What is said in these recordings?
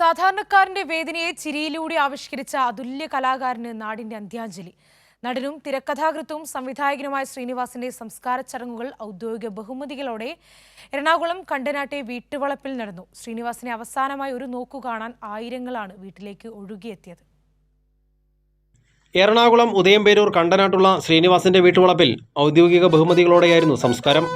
സാധാരണക്കാരന്റെ വേദനയെ ചിരിയിലൂടെ ആവിഷ്കരിച്ച അതുല്യ കലാകാരന് നാടിന്റെ അന്ത്യാഞ്ജലി. നടനും തിരക്കഥാകൃത്തും സംവിധായകനുമായ ശ്രീനിവാസിന്റെ സംസ്കാര ചടങ്ങുകൾ ഔദ്യോഗിക ബഹുമതികളോടെ എറണാകുളം കണ്ടനാട്ടെ വീട്ടുവളപ്പിൽ നടന്നു. ശ്രീനിവാസിനെ അവസാനമായി ഒരു നോക്കു കാണാൻ ആയിരങ്ങളാണ് വീട്ടിലേക്ക് ഒഴുകിയെത്തിയത്. എറണാകുളം ഉദയംപേരൂർ കണ്ടനാട്ടുള്ള ശ്രീനിവാസിന്റെ വീട്ടുവളപ്പിൽ ഔദ്യോഗിക ബഹുമതികളോടെയായിരുന്നു സംസ്കാരം.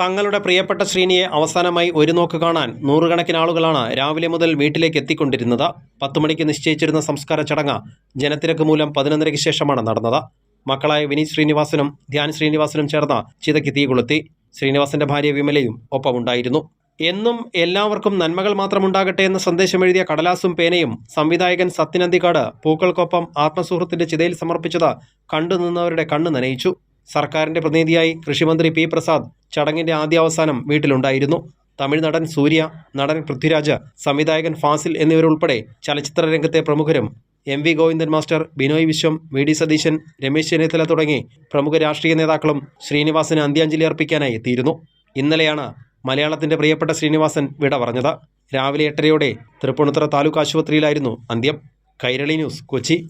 തങ്ങളുടെ പ്രിയപ്പെട്ട ശ്രീനിയെ അവസാനമായി ഒരു നോക്ക് കാണാൻ നൂറുകണക്കിന് ആളുകളാണ് രാവിലെ മുതൽ വീട്ടിലേക്ക് എത്തിക്കൊണ്ടിരുന്നത്. പത്ത് മണിക്ക് നിശ്ചയിച്ചിരുന്ന സംസ്കാര ചടങ്ങ് ജനത്തിരക്ക് മൂലം പതിനൊന്നരയ്ക്ക് ശേഷമാണ് നടന്നത്. മക്കളായ വിനീത് ശ്രീനിവാസനും ധ്യാൻ ശ്രീനിവാസനും ചേർന്ന ചിതയ്ക്ക് തീ കൊളുത്തി. ശ്രീനിവാസന്റെ ഭാര്യ വിമലയും ഒപ്പമുണ്ടായിരുന്നു. എന്നും എല്ലാവർക്കും നന്മകൾ മാത്രമുണ്ടാകട്ടെ എന്ന സന്ദേശം എഴുതിയ കടലാസും പേനയും സംവിധായകൻ സത്യനന്ദിക്കാട് പൂക്കൾക്കൊപ്പം ആത്മസുഹൃത്തിന്റെ ചിതയിൽ സമർപ്പിച്ചത് കണ്ടുനിന്നവരുടെ കണ്ണ് നനയിച്ചു. സർക്കാരിന്റെ പ്രതിനിധിയായി കൃഷിമന്ത്രി പി പ്രസാദ് ചടങ്ങിന്റെ ആദ്യാവസാനം വീട്ടിലുണ്ടായിരുന്നു. തമിഴ് നടൻ സൂര്യ നടൻ പൃഥ്വിരാജ് സംവിധായകൻ ഫാസിൽ എന്നിവരുൾപ്പെടെ ചലച്ചിത്ര രംഗത്തെ പ്രമുഖരും M V Govindan master Binoy Viswam V D Satheesan Ramesh Chennithala തുടങ്ങി പ്രമുഖ രാഷ്ട്രീയ നേതാക്കളും ശ്രീനിവാസന് അന്ത്യാഞ്ജലി അർപ്പിക്കാനായി എത്തിയിരുന്നു. ഇന്നലെയാണ് മലയാളത്തിന്റെ പ്രിയപ്പെട്ട ശ്രീനിവാസൻ വിട പറഞ്ഞത്. രാവിലെ എട്ടരയോടെ തൃപ്പൂണിത്തുറ താലൂക്ക് ആശുപത്രിയിലായിരുന്നു അന്ത്യം. കൈരളി ന്യൂസ് കൊച്ചി.